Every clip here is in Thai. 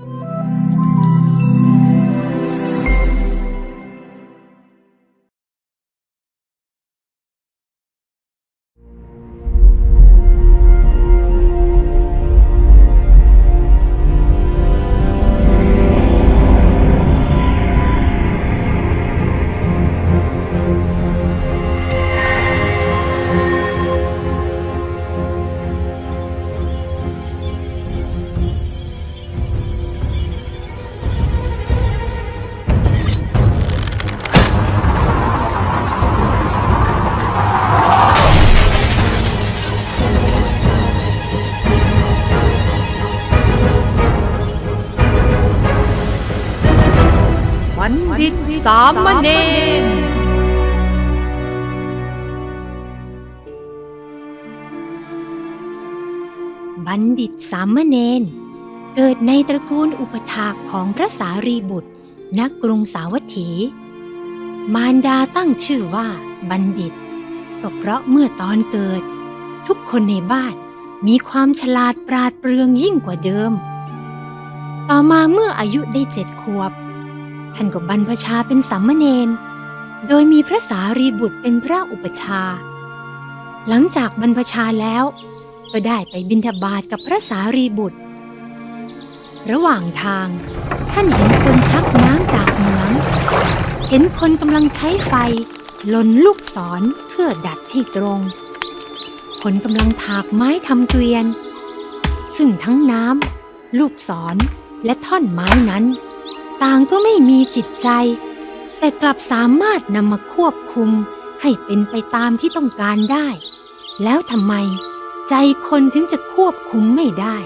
บั ณฑิตสามเณรบัณฑิตสามเณรเกิดในตระกูลอุปถากของพระสารีบุตรณกรุงสาวัตถี มารดาตั้งชื่อว่าบัณฑิต ก็เพราะเมื่อตอนเกิด ทุกคนในบ้านมีความฉลาดปราดเปรื่องยิ่งกว่าเดิม ต่อมาเมื่ออายุได้เจ็ดขวบ ท่านก็บรรพชาเป็นสามเณร โดยมีพระสารีบุตรเป็นพระอุปชา หลังจากบรรพชาแล้ว ก็ได้ไปบิณฑบาตกับพระสารีบุตร ระหว่างทาง ท่านเห็นคนชักน้ำจากเหมือง เห็นคนกำลังใช้ไฟลนลูกศรเพื่อดัดให้ตรง คนกำลังถากไม้ทำเกวียน ซึ่งทั้งน้ำลูกศรและท่อนไม้นั้น ต่างก็ไม่มีจิตใจ แต่กลับสามารถนำมาควบคุมให้เป็นไปตามที่ต้องการได้ แล้วทำไมใจคนถึงจะควบคุมไม่ได้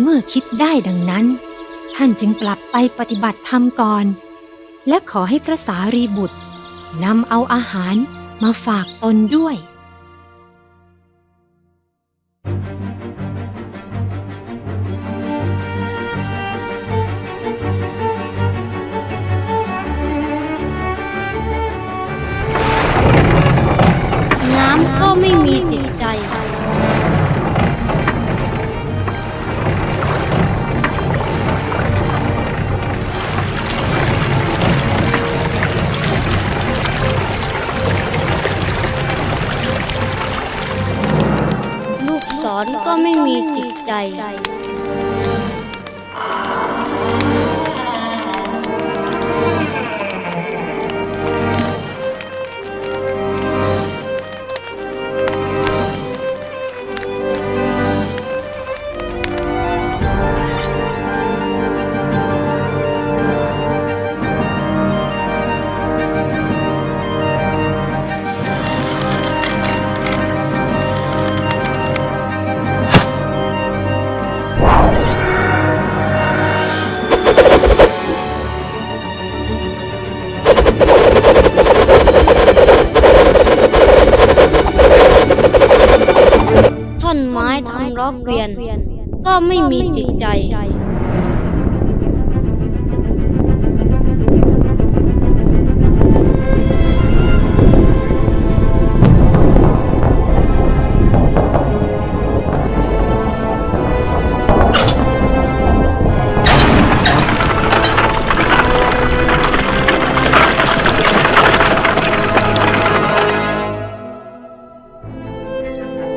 เมื่อคิดได้ดังนั้น ท่านจึงกลับไปปฏิบัติธรรมก่อน และขอให้พระสารีบุตรนำเอาอาหารมาฝากตนด้วย จิตใจ เกวียน ก็ไม่มีจิตใจ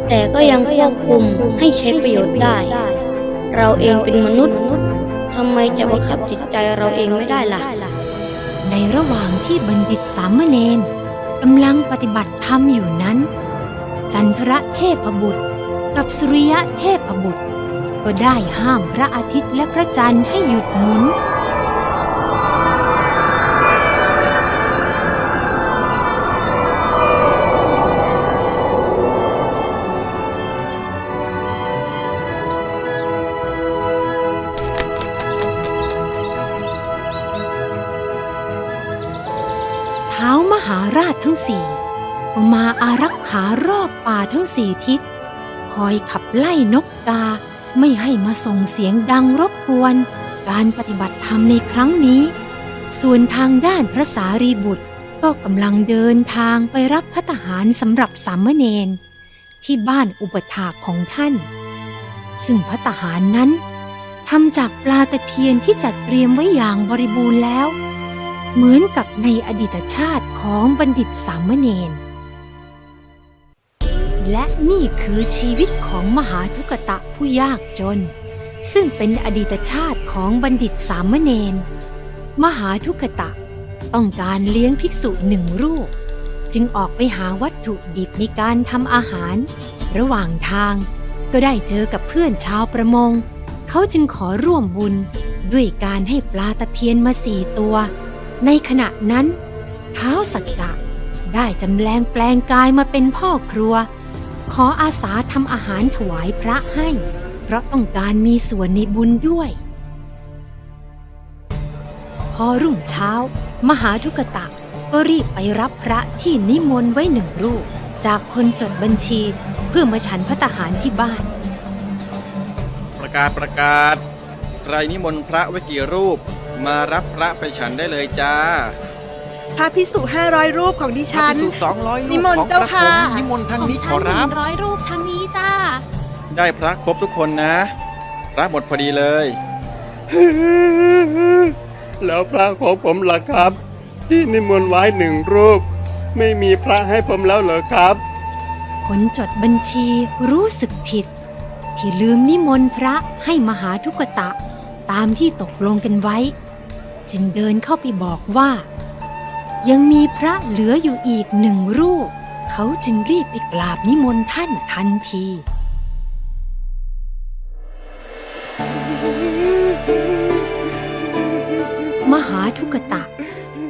แต่ก็ยังควบคุมให้ใช้ประโยชน์ได้ เราเองเป็นมนุษย์ทำไมจะบังคับจิตใจเราเองไม่ได้ล่ะ ในระหว่างที่บัณฑิตสามเณรกำลังปฏิบัติธรรมอยู่นั้น จันทระเทพบุตร กับสุริยะเทพบุตร ก็ได้ห้ามพระอาทิตย์และพระจันทร์ให้หยุดหมุน อบป่าทั้งสี่ทิศ คอยขับไล่นกกา ไม่ให้มาส่งเสียงดังรบกวน การปฏิบัติธรรมในครั้งนี้ ส่วนทางด้านพระสารีบุตรก็กำลังเดินทางไปรับพัตหารสำหรับสามเณรที่บ้านอุปถากของท่าน ซึ่งพัตหารนั้นทำจากปลาตะเพียนที่จัดเตรียมไว้อย่างบริบูรณ์แล้ว เหมือนกับในอดีตชาติของบัณฑิตสามเณร และนี่คือชีวิตของมหาทุกตะผู้ยากจน ซึ่งเป็นอดีตชาติของบัณฑิตสามเณรมหาทุกตะต้องการเลี้ยงภิกษุหนึ่งรูป จึงออกไปหาวัตถุดิบในการทำอาหาร ระหว่างทางก็ได้เจอกับเพื่อนชาวประมง เขาจึงขอร่วมบุญด้วยการให้ปลาตะเพียนมาสี่ตัว ในขณะนั้นเท้าสักกะได้จำแรงแปลงกายมาเป็นพ่อครัว ขออาสาทำอาหารถวายพระให้ เพราะต้องการมีส่วนในบุญด้วย พอรุ่งเช้า มหาทุกตะก็รีบไปรับพระที่นิมนต์ไว้หนึ่งรูป จากคนจดบัญชีเพื่อมาฉันพระตหารที่บ้าน ประกาศประกาศ ใครนิมนต์พระไว้กี่รูป มารับพระไปฉันได้เลยจ้า พระพิสุห้าร้อยรูปของดิฉันพระภิกษุสองร้อยรูปนิมนต์ของเจ้าพระค่ะ ผมนิมนต์ทางนี้ขอรับร้อยรูปทางนี้จ้า ได้พระครบทุกคนนะ พระหมดพอดีเลย แล้วพระของผมล่ะครับ ที่นิมนต์ไว้หนึ่งรูป ไม่มีพระให้ผมแล้วเหรอครับ คนจดบัญชีรู้สึกผิด ที่ลืมนิมนต์พระให้มหาทุกตะ ตามที่ตกลงกันไว้ จึงเดินเข้าไปบอกว่า ยังมีพระเหลืออยู่อีกหนึ่งรูป เขาจึงรีบไปกราบนิมนต์ท่านทันทีมหาทุกตะ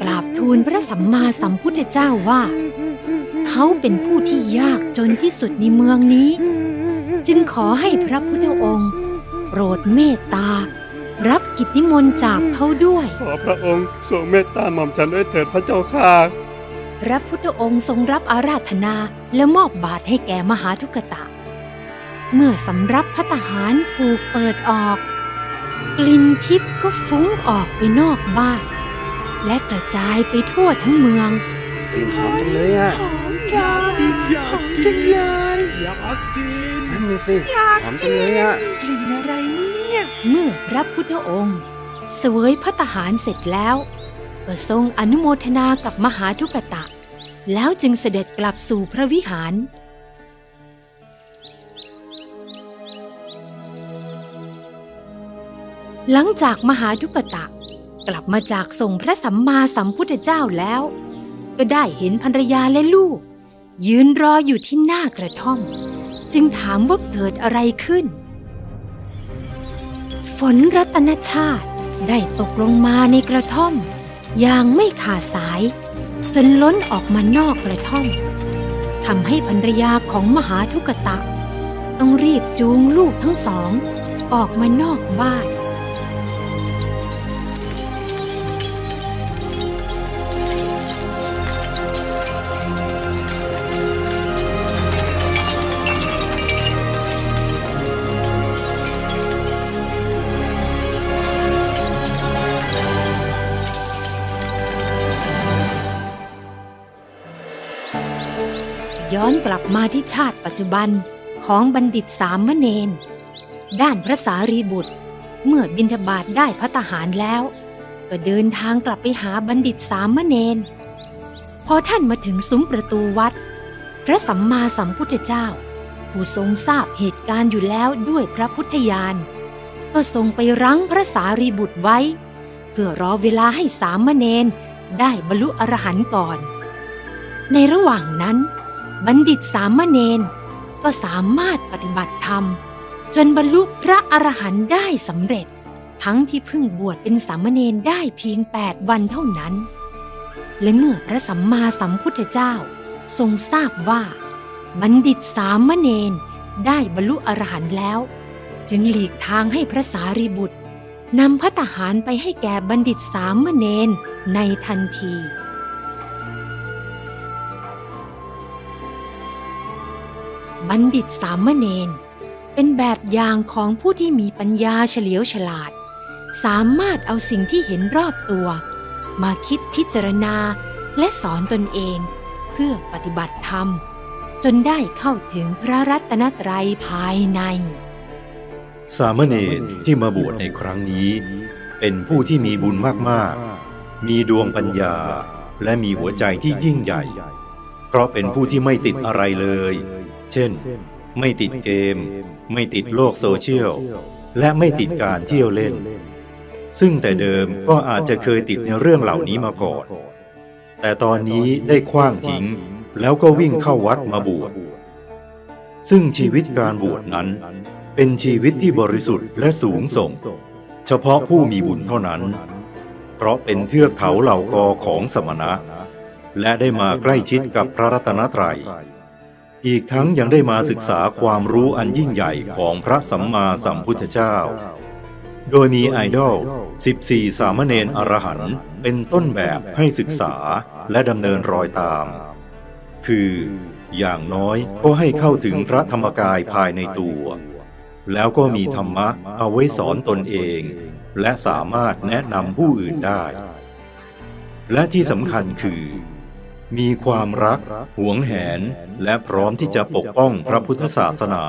กราบทูลพระสัมมาสัมพุทธเจ้าว่า เขาเป็นผู้ที่ยากจนที่สุดในเมืองนี้ จึงขอให้พระพุทธองค์ โปรดเมตตา รับกิจนิมนต์จากเขาด้วย ขอพระองค์ทรงเมตตาหม่อมฉันด้วยเถิดพระเจ้าค่ะพระพุทธองค์ทรงรับอาราธนาและมอบบาตรให้แก่มหาทุกตะ เมื่อสำรับพัตตาหารถูกเปิดออก กลิ่นทิพย์ก็ฟุ้งออกไปนอกบ้านและกระจายไปทั่วทั้งเมือง กลิ่นหอมจังเลยอะ หอมจังอยากจังเลยอยากกินนั่นนี่สิหอมจังเลยอะ กลิ่นอะไรเนี่ย เมื่อพระพุทธองค์เสวยพระตหารเสร็จแล้ว ก็ทรงอนุโมทนากับมหาทุกตะ แล้วจึงเสด็จกลับสู่พระวิหาร หลังจากมหาทุกตะกลับมาจากส่งพระสัมมาสัมพุทธเจ้าแล้ว ก็ได้เห็นภรรยาและลูก ยืนรออยู่ที่หน้ากระท่อม จึงถามว่าเกิดอะไรขึ้น ฝนรัตนชาติได้ตกลงมาในกระท่อม อย่างไม่ขาดสาย จนล้นออกมานอกกระท่อมทำให้ภรรยาของมหาทุกตะ ต้องรีบจูงลูกทั้งสอง ออกมานอกบ้าน ย้อนกลับมาที่ชาติปัจจุบันของบัณฑิตสามเณรด้านพระสารีบุตร เมื่อบิณฑบาตได้พระตหารแล้ว ก็เดินทางกลับไปหาบัณฑิตสามเณรพอท่านมาถึงซุ้มประตูวัด พระสัมมาสัมพุทธเจ้า ผู้ทรงทราบเหตุการณ์อยู่แล้วด้วยพระพุทธญาณก็ทรงไปรั้งพระสารีบุตรไว้ เพื่อรอเวลาให้สามเณรได้บรรลุอรหันต์ก่อน ในระหว่างนั้น บัณฑิตสามเณรก็สามารถปฏิบัติธรรม จนบรรลุพระอรหันต์ได้สำเร็จ ทั้งที่เพิ่งบวชเป็นสามเณรได้เพียงแปดวันเท่านั้น และเมื่อพระสัมมาสัมพุทธเจ้าทรงทราบว่า บัณฑิตสามเณรได้บรรลุอรหันต์แล้ว จึงหลีกทางให้พระสารีบุตรนำพระตาหารไปให้แก่บัณฑิตสามเณรในทันที บัณฑิตสามเณรเป็นแบบอย่างของผู้ที่มีปัญญาเฉลียวฉลาด สามารถเอาสิ่งที่เห็นรอบตัว มาคิดพิจารณาและสอนตนเอง เพื่อปฏิบัติธรรม จนได้เข้าถึงพระรัตนตรัยภายใน สามเณรที่มาบวชในครั้งนี้ เป็นผู้ที่มีบุญมากๆ มีดวงปัญญาและมีหัวใจที่ยิ่งใหญ่ เพราะเป็นผู้ที่ไม่ติดอะไรเลย เช่น ไม่ติดเกม ไม่ติดโลกโซเชียล และไม่ติดการเที่ยวเล่น ซึ่งแต่เดิมก็อาจจะเคยติดในเรื่องเหล่านี้มาก่อน แต่ตอนนี้ได้คว้างทิ้ง แล้วก็วิ่งเข้าวัดมาบวช ซึ่งชีวิตการบวชนั้น เป็นชีวิตที่บริสุทธิ์และสูงส่ง เฉพาะผู้มีบุญเท่านั้น เพราะเป็นเทือกเขาเหล่ากอของสมณะ และได้มาใกล้ชิดกับพระรัตนตรัย อีกทั้งยังได้มาศึกษาความรู้อันยิ่งใหญ่ของพระสัมมาสัมพุทธเจ้า โดยมีไอดอล 14 สามเณรอรหันต์เป็นต้นแบบให้ศึกษาและดำเนินรอยตาม คืออย่างน้อยก็ให้เข้าถึงพระธรรมกายภายในตัว แล้วก็มีธรรมะเอาไว้สอนตนเอง และสามารถแนะนำผู้อื่นได้ และที่สำคัญคือ มีความรัก หวงแหน และพร้อมที่จะปกป้องพระพุทธศาสนา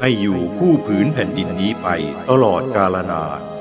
ให้อยู่คู่ผืนแผ่นดินนี้ไปตลอดกาลนาน